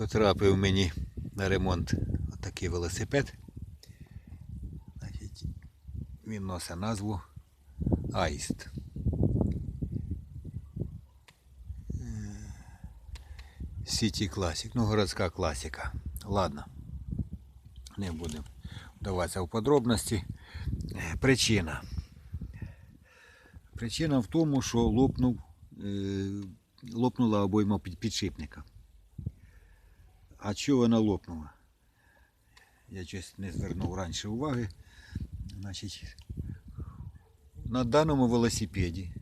Потрапив мені на ремонт отакий велосипед. Значить, він носить назву Аїст. Сіті Classic, ну городська класика. Ладно, не будемо вдаватися в подробності. Е, Причина. Причина в тому, що лопнув, е, лопнула обойма під- підшипника. А чого вона лопнула? Я щось не звернув раніше уваги. Значить, на даному велосипеді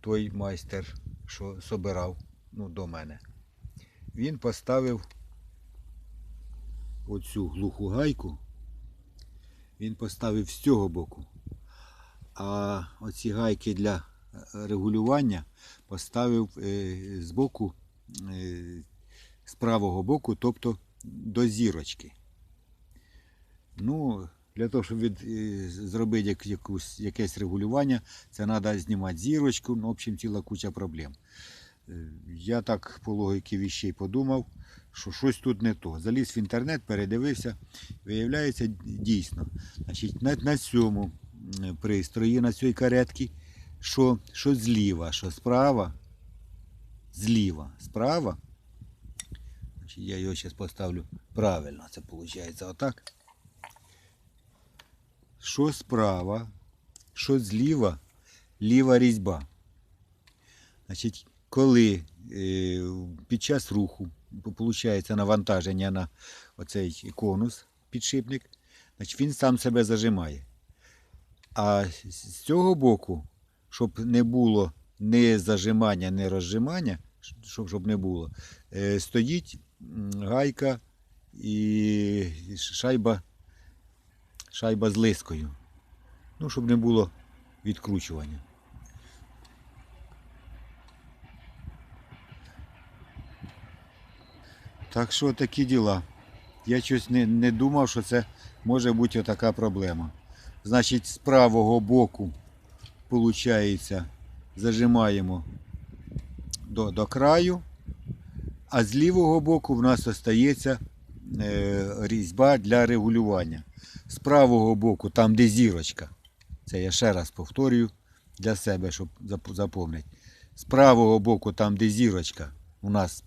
той майстер, що собирав ну, до мене, він поставив оцю глуху гайку, він поставив з цього боку. А оці гайки для е, регулювання поставив е, з боку, е, з правого боку, тобто до зірочки. Ну, для того, щоб від, е, зробити як, якусь, якесь регулювання, це треба знімати зірочку, ну, в общем, ціла куча проблем. Е, Я так по логіки віщей подумав, що щось тут не то. Заліз в інтернет, передивився, виявляється дійсно. Значить, на, на цьому пристрої, на цій каретці, що, що зліва, що справа, зліва, справа. Значить, я його зараз поставлю правильно, це виходить отак. Що справа, що зліва, ліва різьба. Значить, коли е, під час руху виходить навантаження на оцей конус, підшипник, значить він сам себе зажимає. А з цього боку, щоб не було ні зажимання, ні розжимання, щоб, щоб не було, е, стоїть гайка і шайба, шайба з лискою. Ну, щоб не було відкручування. Так що такі діла. Я щось не, не думав, що це може бути така проблема. Значить, з правого боку, виходить, зажимаємо до, до краю, а з лівого боку в нас залишається е, різьба для регулювання. З правого боку, там де зірочка, це я ще раз повторюю для себе, щоб зап- запам'ятати. З правого боку, там де зірочка, у нас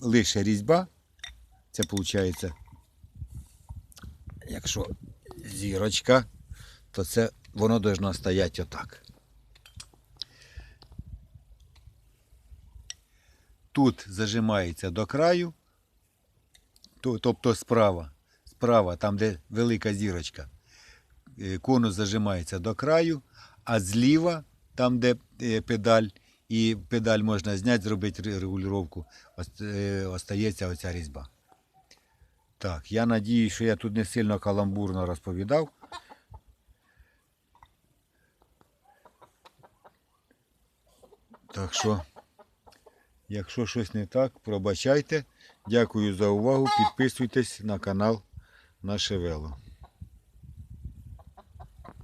лише різьба. Це виходить, якщо зірочка, то це воно повинно стояти отак. Тут зажимається до краю, тобто справа, справа, там де велика зірочка, е, конус зажимається до краю, а зліва, там де е, педаль, і педаль можна зняти, зробити регулювання, е, остається оця різьба. Так, я надію, що я тут не сильно каламбурно розповідав. Так що, якщо щось не так, пробачайте. Дякую за увагу. Підписуйтесь на канал Наше Вело.